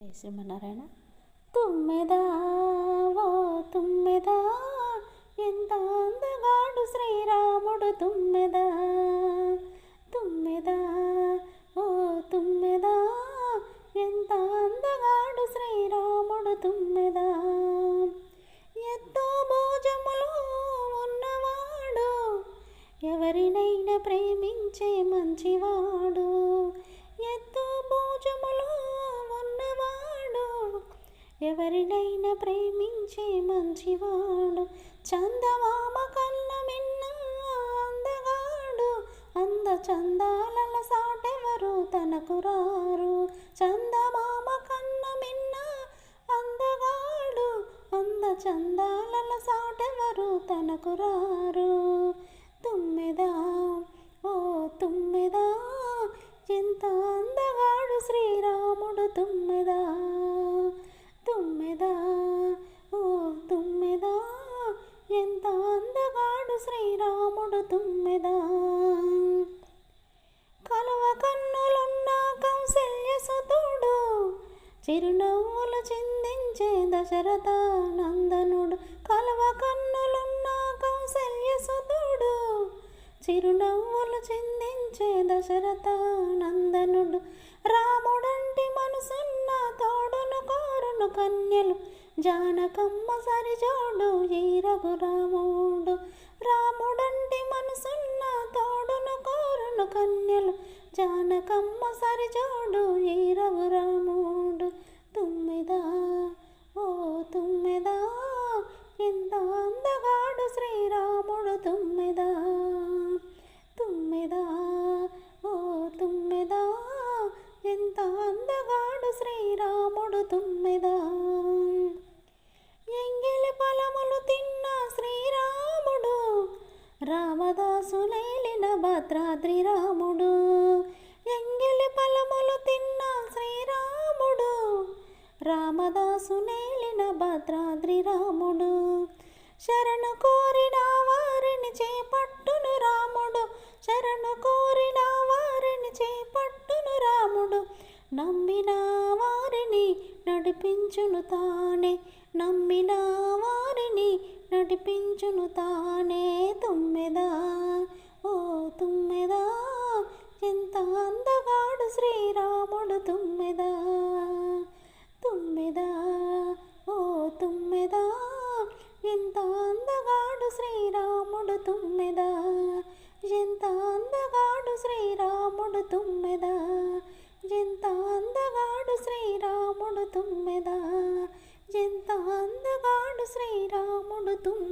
జై శ్రీమన్నారాయణ తుమ్మెదా ఓ తుమ్మెదా ఎంత అందగాడు శ్రీరాముడు తుమ్మెదా తుమ్మెదా ఓ తుమ్మెదా ఎంత అందగాడు శ్రీరాముడు తుమ్మెదా ఎంతో భోజములో ఉన్నవాడు ఎవరినైనా ప్రేమించే మంచివాడు ఎవరినైనా ప్రేమించే మంచివాడు చందమామ కన్న మిన్న అందగాడు అంద చందాల సాటెవరు తనకు రారు. చందమామ కన్న మిన్న అందగాడు అంద చందాల సాటెవరు తనకు రారు. తుమ్మెదా ఓ తుమ్మెదా ఎంత అందగాడు శ్రీరాముడు తుమ్మెదా తుమ్మెదా. శ్రీరాముడు తుమ్మెదా. కలువ కన్నులున్న కౌశల్యసుతుడు చిరునవ్వులు చిందించే దశరథ నందనుడు. కలువ కన్నులున్న కౌశల్యసుతుడు చిరునవ్వులు చిందించే దశరథ నందనుడు. రాముడంటి మనసున్న తోడును కోరును కన్యలు జానకమ్మ సరిజోడు ఈ రఘురాముడు రాముడంటి మనసున్న తోడును కోరును కన్యలు. జానకమ్మ సరిజోడు ఈ రఘురాముడు తుమ్మిదా ఓ తుమ్మిదా ఎంత అందగాడు శ్రీరాముడు. తుమ్మిదా తుమ్మిదా ఓ తుమ్మిదా ఎంత అందగాడు శ్రీరాముడు. తుమ్మిదా. రామదాసులేలిన భద్రాద్రి రాముడు ఎంగిలి ఫలములు తిన్న శ్రీరాముడు. రామదాసు నేలిన భద్రాద్రి రాముడు శరణు కోరిన వారిని చేపట్టును రాముడు. శరణు కోరిన వారిని చేపట్టును రాముడు. నమ్మిన వారిని నడిపించును తానే. నమ్మిన వారిని నడిపించును తానే. తుమ్మెదా ఎంత అందగాడు శ్రీరాముడు తుమ్మెదా? ఎంత అందగాడు శ్రీరాముడు తుమ్మెదా? ఎంత అందగాడు శ్రీరాముడు తుమ్మెదా? ఎంత అందగాడు శ్రీరాముడు తుమ్మెదా?